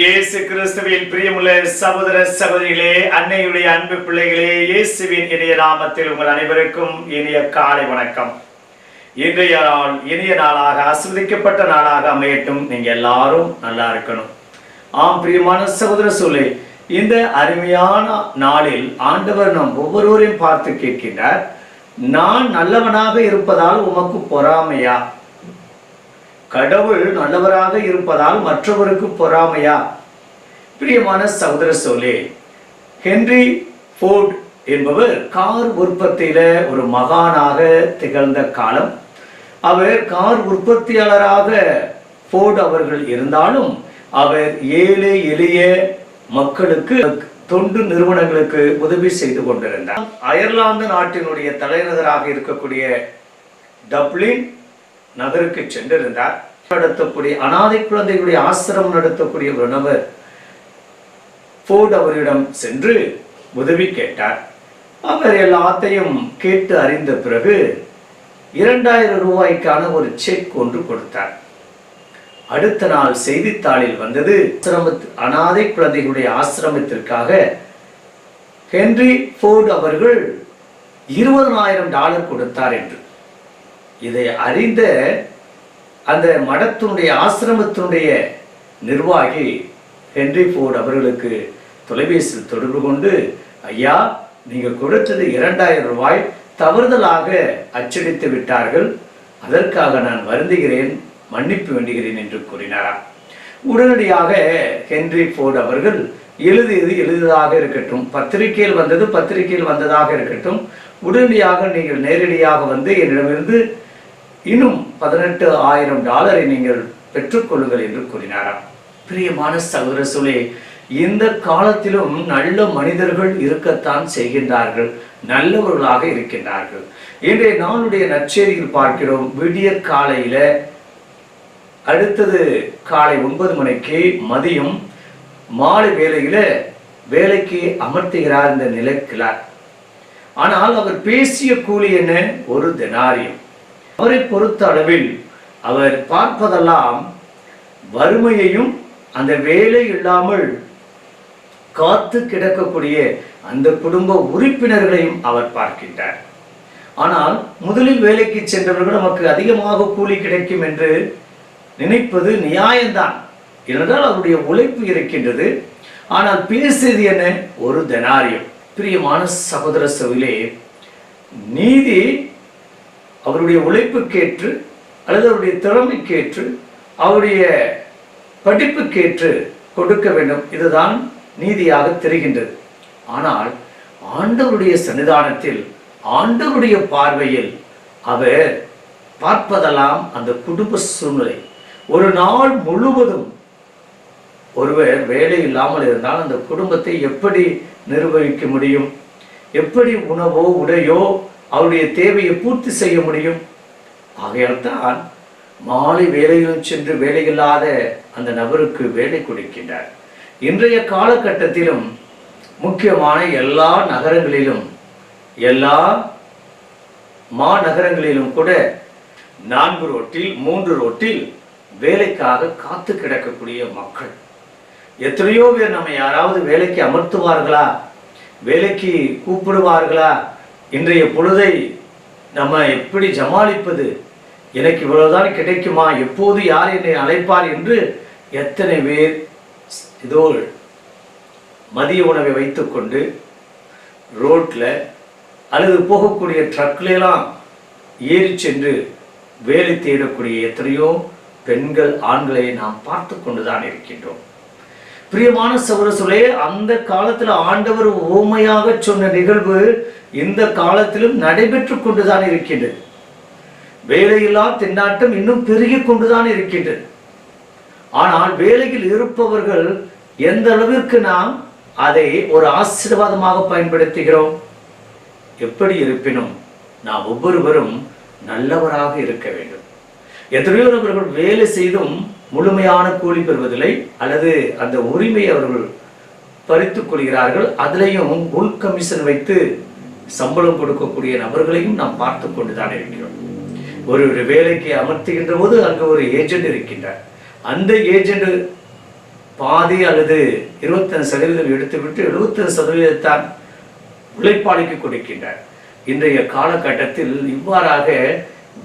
இயேசு கிறிஸ்துவின் பிரியமுள்ள சகோதர சகோதரிகளே அன்னையுடைய அன்பு பிள்ளைகளே இயேசுவின் இணைய நாமத்தில் உங்கள் அனைவருக்கும் இனிய காலை வணக்கம். இன்றைய நாள் இனிய நாளாக ஆஸ்வதிக்கப்பட்ட நாளாக அமையட்டும். நீங்க எல்லாரும் நல்லா இருக்கணும். ஆம் பிரியமான சகோதர சூழலை இந்த அருமையான நாளில் ஆண்டவர் நம் ஒவ்வொருவரையும் பார்த்து கேட்கின்றார் நான் நல்லவனாக இருப்பதால் உமக்கு பொறாமையா? கடவுள் நல்லவராக இருப்பதால் மற்றவருக்கு பொறாமையா? பிரியமான சகோதர சோலே ஹென்றி ஃபோர்ட் என்பவர் கார் உற்பத்தியில ஒரு மகானாக திகழ்ந்த காலம். அவர் கார் உற்பத்தியாளராக ஃபோர்ட் அவர்கள் இருந்தாலும் அவர் ஏழை எளிய மக்களுக்கு தொண்டு நிறுவனங்களுக்கு உதவி செய்து கொண்டிருந்தார். அயர்லாந்து நாட்டினுடைய தலைநகராக இருக்கக்கூடிய டப்ளின் நகருக்கு சென்றிருந்தார். நடத்தக்கூடிய அனாதை குழந்தைகளுடைய ஆசிரமம் நடத்தக்கூடிய ஒரு நபர் ஃபோர்ட் அவரிடம் சென்று உதவி கேட்டார். அவர் எல்லாத்தையும் கேட்டு அறிந்த பிறகு இரண்டாயிரம் ரூபாய்க்கான ஒரு செக் ஒன்று கொடுத்தார். அடுத்த நாள் செய்தித்தாளில் வந்தது ஆசிரமத்து அனாதை குழந்தைகளுடைய ஆசிரமத்திற்காக ஹென்றி ஃபோர்டு அவர்கள் இருபதனாயிரம் டாலர் கொடுத்தார் என்று. இதை அறிந்த அந்த மடத்தினுடைய ஆசிரமத்தினுடைய நிர்வாகி ஹென்றி ஃபோர்ட் அவர்களுக்கு தொலைபேசியில் தொடர்பு கொண்டு ஐயா நீங்கள் கொடுத்தது இரண்டாயிரம் ரூபாய் தவறுதலாக அச்சடித்து விட்டார்கள். அதற்காக நான் வருந்துகிறேன் மன்னிப்பு வேண்டுகிறேன் என்று கூறினாராம். உடனடியாக ஹென்றி ஃபோர்ட் அவர்கள் எழுதியது எழுதியதாக இருக்கட்டும். பத்திரிகையில் வந்தது பத்திரிகையில் வந்ததாக இருக்கட்டும். உடனடியாக நீங்கள் நேரடியாக வந்து என்னிடமிருந்து இன்னும் பதினெட்டு ஆயிரம் டாலரை நீங்கள் பெற்றுக்கொள்ளுங்கள் என்று கூறினாராம். பிரியமான சகோதர இந்த காலத்திலும் நல்ல மனிதர்கள் இருக்கத்தான் செய்கின்றார்கள் நல்லவர்களாக இருக்கின்றார்கள். இன்றைய நாளுடைய நற்செய்தியில் பார்க்கிறோம். விடிய காலையில அடுத்தது காலை ஒன்பது மணிக்கு மதியம் மாலை வேலையில வேலைக்கு அமர்த்துகிறார் இந்த நிலைக்கிறார் ஆனால் அவர் பேசிய கூலி என்ன? ஒரு தினாரியம். அவரை பொறுத்த அளவில் அவர் பார்ப்பதெல்லாம் வறுமையையும் அந்த வேலை இல்லாமல் காத்து கிடக்கக்கூடிய அந்த குடும்ப உறுப்பினர்களையும் அவர் பார்க்கின்றார். ஆனால் முதலில் வேலைக்கு சென்றவர்கள் நமக்கு அதிகமாக கூலி கிடைக்கும் என்று நினைப்பது நியாயம்தான். ஏனென்றால் அவருடைய உழைப்பு இருக்கின்றது. ஆனால் பேசியது என்ன? ஒரு தெனாரியம். பிரியமான சகோதர சவிலே நீதி அவருடைய உழைப்புக்கேற்று அல்லது அவருடைய திறமைக்கேற்று அவருடைய படிப்புக்கேற்று கொடுக்க வேண்டும். இதுதான் நீதியாக தெரிகின்றது. ஆனால் ஆண்டவருடைய சன்னிதானத்தில் ஆண்டவருடைய பார்வையில் அவர் பார்ப்பதெல்லாம் அந்த குடும்ப சூழ்நிலை. ஒரு நாள் முழுவதும் ஒருவர் வேலை இல்லாமல் இருந்தால் அந்த குடும்பத்தை எப்படி நிர்வகிக்க முடியும்? எப்படி உணவோ உடையோ அவருடைய தேவையை பூர்த்தி செய்ய முடியும். ஆகையால் தான் மாலை வேலையிலும் சென்று வேலையில்லாத அந்த நபருக்கு வேலை கொடுக்கின்றார். இன்றைய காலகட்டத்திலும் முக்கியமான எல்லா நகரங்களிலும் எல்லா மாநகரங்களிலும் கூட நான்கு ரோட்டில் மூன்று ரோட்டில் வேலைக்காக காத்து கிடக்கக்கூடிய மக்கள். எத்தனையோ பேர் நம்ம யாராவது வேலைக்கு அமர்த்துவார்களா? வேலைக்கு கூப்பிடுவார்களா? இன்றைய பொழுதை நம்ம எப்படி ஜமாளிப்பது எனக்கு இவ்வளவுதான் கிடைக்குமா? எப்போது யார் என்னை அழைப்பார் என்று எத்தனை பேர் இதோ மதிய உணவை வைத்துக்கொண்டு ரோட்டில் அல்லது போகக்கூடிய ட்ரக்லாம் ஏறி சென்று வேலை தேடக்கூடிய எத்தனையோ பெண்கள் ஆண்களை நாம் பார்த்து கொண்டுதான் இருக்கின்றோம். பிரியமான சகோதரர்களே அந்த காலத்தில் ஆண்டவர் ஓமையாக சொன்ன நிகழ்வு இந்த காலத்திலும் நடைபெற்று கொண்டுதான் இருக்கின்றது. வேலையில்லா திண்டாட்டம் இன்னும் பெருகி கொண்டுதான் இருக்கின்றது. ஆனால் வேலையில் இருப்பவர்கள் எந்த அளவிற்கு நாம் அதை ஒரு ஆசீர்வாதமாக பயன்படுத்துகிறோம்? எப்படி இருப்பினும் நாம் ஒவ்வொருவரும் நல்லவராக இருக்க வேண்டும். எத்தனையோ நபர்கள் வேலை செய்தும் முழுமையான கூலி பெறுவதில்லை அல்லது அந்த உரிமையை அவர்கள் பறித்துக் கொள்கிறார்கள் அதிலையும் உள் கமிஷன் வைத்து சம்பளம் கொடுக்கக்கூடிய நபர்களையும் நாம் பார்த்து கொண்டுதான் இருக்கிறோம். ஒரு ஒரு வேலைக்கு அமர்த்துகின்ற போது அங்கு ஒரு ஏஜென்ட் இருக்கின்றார். அந்த ஏஜென்ட் பாதி அல்லது இருபத்தஞ்சு சதவீதம் எடுத்துவிட்டு எழுபத்தஞ்சு சதவீதத்தான் உழைப்பாளிக்கு கொடுக்கின்றார். இன்றைய காலகட்டத்தில் இவ்வாறாக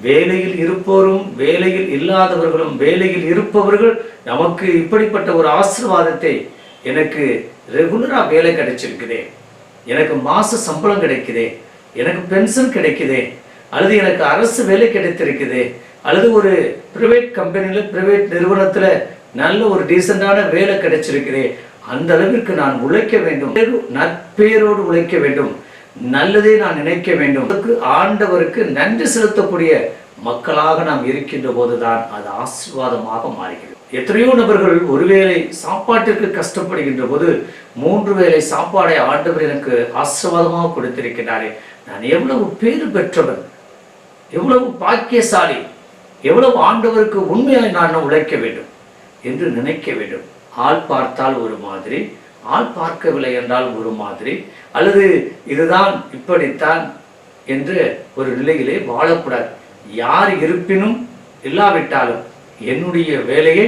வேலையில் இருப்போரும் வேலையில் இல்லாதவர்களும் வேலையில் இருப்பவர்கள் நமக்கு இப்படிப்பட்ட ஒரு ஆசீர்வாதத்தை எனக்கு ரெகுலராக வேலை கிடைச்சிருக்குதே. எனக்கு மாச சம்பளம் கிடைக்குதே. எனக்கு பென்ஷன் கிடைக்குதே. அல்லது எனக்கு அரசு வேலை கிடைத்திருக்குதே. அல்லது ஒரு பிரைவேட் கம்பெனியில் பிரைவேட் நிறுவனத்தில் நல்ல ஒரு டீசெண்டான வேலை கிடைச்சிருக்குதே. அந்த அளவிற்கு நான் உழைக்க வேண்டும். நற்பெயரோடு உழைக்க வேண்டும். நல்லதே நான் நினைக்க வேண்டும். அதுக்கு ஆண்டவருக்கு நன்றி செலுத்தக்கூடிய மக்களாக நாம் இருக்கின்ற போதுதான் அது ஆசீர்வாதமாக மாறுகிறது. எத்தனையோ நபர்கள் ஒருவேளை சாப்பாட்டிற்கு கஷ்டப்படுகின்ற போது மூன்று வேளை சாப்பாடை ஆண்டவர் எனக்கு ஆசீர்வாதமாக கொடுத்திருக்கிறாரே. நான் எவ்வளவு பேறு பெற்றவன் எவ்வளவு பாக்கியசாலி எவ்வளவு ஆண்டவருக்கு உண்மையாக நான் உழைக்க வேண்டும் என்று நினைக்க வேண்டும். ஆள் பார்த்தால் ஒரு மாதிரி ஆள் பார்க்கவில்லை என்றால் ஒரு மாதிரி அல்லது இதுதான் இப்படித்தான் என்று ஒரு நிலையிலே வாழக்கூடாது. யார் இருப்பினும் இல்லாவிட்டாலும் என்னுடைய வேலையை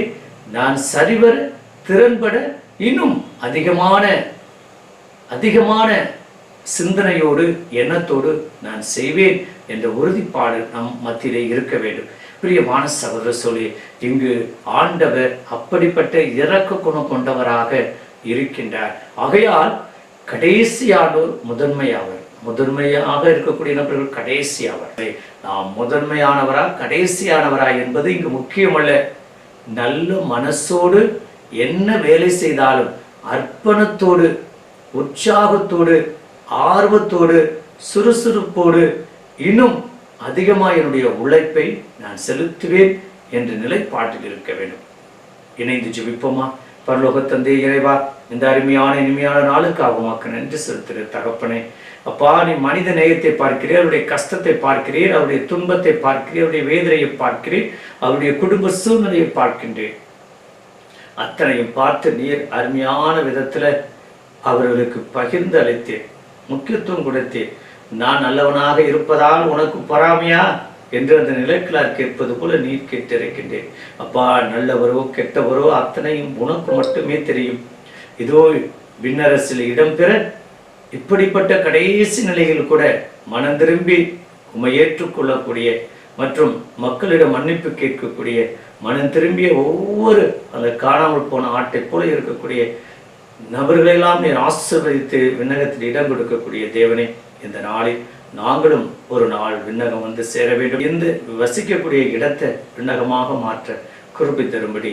நான் சரிவர திறன்பட இன்னும் அதிகமான அதிகமான சிந்தனையோடு எண்ணத்தோடு நான் செய்வேன் என்ற உறுதிப்பாடு நம் மத்தியிலே இருக்க வேண்டும். பிரியமான சகோதர சொல்லி இங்கு ஆண்டவர் அப்படிப்பட்ட இறக்க குணம் கொண்டவராக இருக்கின்றார். ஆகையால் கடைசியானோர் முதன்மையாவர். முதன்மையாக இருக்கக்கூடிய நபர்கள் கடைசியாவர். நாம் முதன்மையானவரா கடைசியானவரா என்பது இங்கு முக்கியமல்ல. நல்ல மனசோடு என்ன வேலை செய்தாலும் அர்ப்பணத்தோடு உற்சாகத்தோடு ஆர்வத்தோடு சுறுசுறுப்போடு இன்னும் அதிகமாக என்னுடைய உழைப்பை நான் செலுத்துவேன் என்ற நிலைப்பாட்டில் இருக்க வேண்டும். இணைந்து ஜெபிப்போமா? பரலோக தந்தை இறைவா இந்த அருமையான இனிமையான நாளுக்காக உமாக்கு நன்றி செலுத்துகிற தகப்பனே. அப்பா நீ மனித நேயத்தை பார்க்கிறீர் அவருடைய கஷ்டத்தை பார்க்கிறீர் அவருடைய துன்பத்தை பார்க்கிறீர் அவருடைய வேதனையை பார்க்கிறீர் அவருடைய குடும்ப சூழ்நிலையை பார்க்கின்றேன் அத்தனையும் பார்த்து நீர் அருமையான விதத்துல அவர்களுக்கு பகிர்ந்து அளித்தேன் முக்கியத்துவம் கொடுத்தேன் நான் நல்லவனாக இருப்பதால் உனக்கு பொறாமையா? என்று அந்த நிலைக்கலார் கேட்பது போல நீர் கேட்டிருக்கின்றேன். அப்பா நல்லவரோ கெட்டவரோ அத்தனையும் உனக்கு மட்டுமே தெரியும். இதோ விண்ணரசில் இடம்பெற இப்படிப்பட்ட கடைசி நிலையில் கூட மனம் திரும்பி உம்மை ஏற்றுக்கொள்ளக்கூடிய மற்றும் மக்களிடம் மன்னிப்பு கேட்கக்கூடிய மனம் திரும்பிய ஒவ்வொரு அந்த காணாமல் போன ஆட்டை போல இருக்கக்கூடிய நபர்களெல்லாம் நீர் ஆசிர்வதித்து விண்ணகத்தில் இடம் கொடுக்கக்கூடிய தேவனே இந்த நாளில் நாங்களும் ஒரு நாள் விண்ணகம் வந்து சேர வேண்டும் என்று வசிக்கக்கூடிய இடத்தை விண்ணகமாக மாற்ற குறிப்பி தரும்படி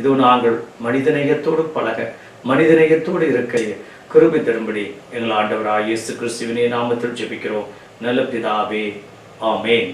இது நாங்கள் மனிதநேயத்தோடு பழக மனிதநேயத்தோடு இருக்க கிருபை தரும்படி எங்கள் ஆண்டவராக இயேசு கிறிஸ்துவினே நாமத்தில் ஜெபிக்கிறோம். நல்ல பிதாவே ஆமேன்.